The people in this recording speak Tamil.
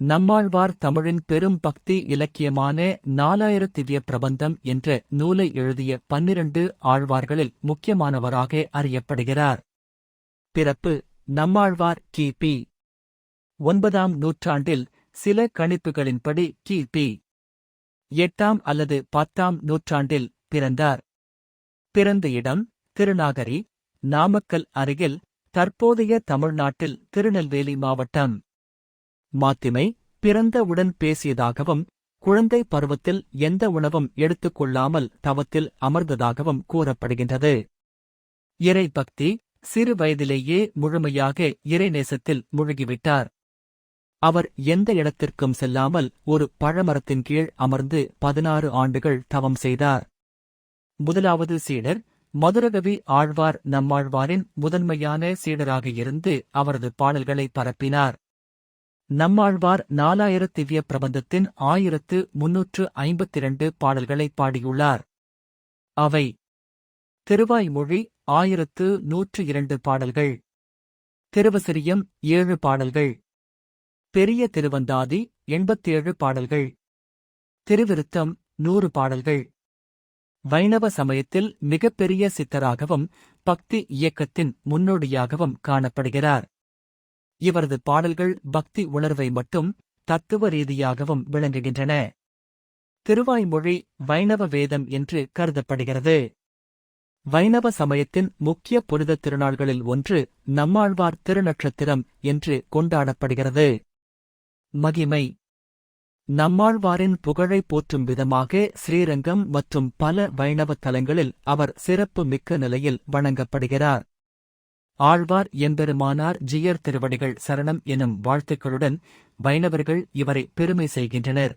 நம்மாழ்வார் தமிழின் பெரும் பக்தி இலக்கியமான நாலாயிர திவ்ய பிரபந்தம் என்ற நூலை எழுதிய பன்னிரண்டு ஆழ்வார்களில் முக்கியமானவராக அறியப்படுகிறார். பிறப்பு நம்மாழ்வார் கிபி ஒன்பதாம் நூற்றாண்டில் சில கணிப்புகளின்படி கிபி எட்டாம் அல்லது பத்தாம் நூற்றாண்டில் பிறந்தார். பிறந்த இடம் திருநாகரி நாமக்கல் அருகில் தற்போதைய தமிழ்நாட்டில் திருநெல்வேலி மாவட்டம். மாத்திமை பிறந்தவுடன் பேசியதாகவும் குழந்தை பருவத்தில் எந்த உணவும் எடுத்துக்கொள்ளாமல் தவத்தில் அமர்ந்ததாகவும் கூறப்படுகின்றது. இறை பக்தி சிறு வயதிலேயே முழுமையாக இறைநேசத்தில் முழுகிவிட்டார். அவர் எந்த இடத்திற்கும் செல்லாமல் ஒரு பழமரத்தின் கீழ் அமர்ந்து பதினாறு ஆண்டுகள் தவம் செய்தார். முதலாவது சீடர் மதுரகவி ஆழ்வார் நம்மாழ்வாரின் முதன்மையான சீடராக இருந்து அவரது பாடல்களை பரப்பினார். நம்மாழ்வார் நாலாயிர திவ்ய பிரபந்தத்தின் ஆயிரத்து முன்னூற்று ஐம்பத்திரண்டு பாடல்களை பாடியுள்ளார். அவை திருவாய்மொழி ஆயிரத்து நூற்று இரண்டு பாடல்கள். திருவசிரியம் ஏழு பாடல்கள். பெரிய திருவந்தாதி எண்பத்தேழு பாடல்கள். திருவிருத்தம் நூறு பாடல்கள். வைணவ சமயத்தில் மிகப்பெரிய சித்தராகவும் பக்தி இயக்கத்தின் முன்னோடியாகவும் காணப்படுகிறார். இவரது பாடல்கள் பக்தி உணர்வை மட்டும் தத்துவ ரீதியாகவும் விளங்குகின்றன. திருவாய்மொழி வைணவ வேதம் என்று கருதப்படுகிறது. வைணவ சமயத்தின் முக்கிய புனித திருநாள்களில் ஒன்று நம்மாழ்வார் திருநட்சத்திரம் என்று கொண்டாடப்படுகிறது. மகிமை. நம்மாழ்வாரின் புகழை போற்றும் விதமாக ஸ்ரீரங்கம் மற்றும் பல வைணவ தலங்களில் அவர் சிறப்பு மிக்க நிலையில் வணங்கப்படுகிறார். ஆழ்வார் எம்பெருமானார் ஜியர் திருவடிகள் சரணம் எனும் வாழ்த்துக்களுடன் வைணவர்கள் இவரை பெருமை செய்கின்றனர்.